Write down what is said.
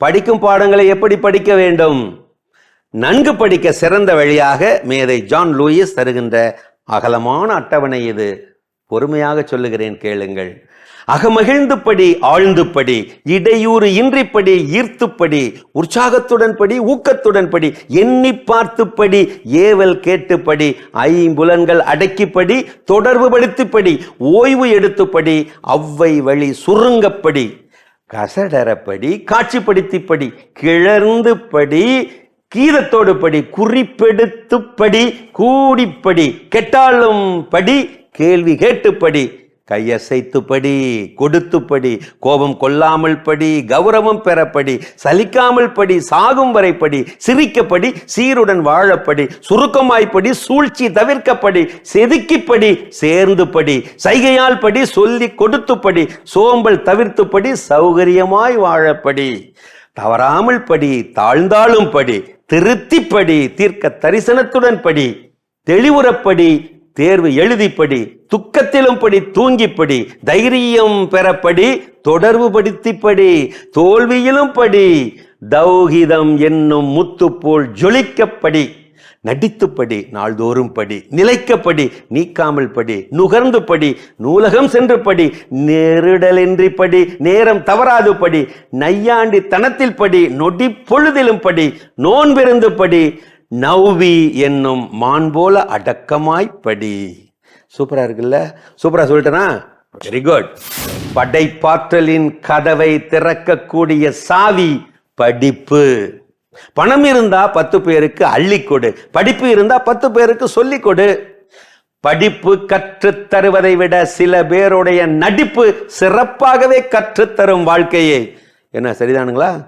படிக்கும் பாடங்களை எப்படி படிக்க வேண்டும்? நன்கு படிக்க சிறந்த வழியாக மேதை ஜான் லூயிஸ் தருகின்ற அகலமான அட்டவணை இது. பொறுமையாக சொல்லுகிறேன் கேளுங்கள். அகமகிழ்ந்து படி ஆழ்ந்து படி இடையூறு இன்றி படி ஈர்த்து படி உற்சாகத்துடன் படி ஊக்கத்துடன் படி எண்ணி பார்த்து படி ஏவல் கேட்டு படி ஐம்புலன்கள் அடக்கிப்படி தொடர்பு படுத்திப்படி ஓய்வு எடுத்துப்படி அவ்வை வழி சுருங்கப்படி கசடரப்படி காட்சிப்படுத்திப்படி கிளர்ந்து படி கீதத்தோடு படி குறிப்பெடுத்து படி கூடிப்படி கெட்டாலும் படி கேள்வி கேட்டுப்படி கையசைத்துப்படி கொடுத்துப்படி கோபம் கொள்ளாமல் படி கௌரவம் பெறப்படி சலிக்காமல் படி சாகும் வரைப்படி சிரிக்கப்படி சீருடன் வாழப்படி சுருக்கமாய்ப்படி சூழ்ச்சி தவிர்க்கப்படி செதுக்கிப்படி சேர்ந்துபடி சைகையால் படி சொல்லி கொடுத்துப்படி சோம்பல் தவிர்த்துப்படி சௌகரியமாய் வாழப்படி. தவறாமல் படி தாழ்ந்தாலும் படி திருத்திப்படி தீர்க்க தரிசனத்துடன் படி தெளிவுறப்படி தேர்வு எழுதிப்படி துக்கத்திலும் படி தூங்கிப்படி தைரியம் பெறப்படி தொடர்பு படுத்திப்படி தோல்வியிலும் படி தௌஹிதம் என்னும் முத்து போல் ஜொலிக்கப்படி நடித்துப்படி நாள்தோறும் படி நிலைக்கப்படி நீக்காமல் படி நுகர்ந்து படி நூலகம் சென்று படி நெருடலின்றி படி நேரம் தவறாது படி நையாண்டி தனத்தில் படி நொடி பொழுதிலும் படி நோன்பிருந்து படி நவ்வி என்னும் மான் போல அடக்கமாய் படி. சூப்பரா இருக்குல்ல? சூப்பரா சொல்லிட்டேனா? வெரி குட் படைப்பாற்றலின் கதவை திறக்கக்கூடிய சாவி படிப்பு. பணம் இருந்தா பத்து பேருக்கு அள்ளி கொடு படிப்பு இருந்தா பத்து பேருக்கு சொல்லிக் கொடு படிப்பு கற்றுத் தருவதை விட சில பேருடைய நடிப்பு சிறப்பாகவே கற்றுத்தரும் வாழ்க்கையை. என்ன சரிதானுங்களா?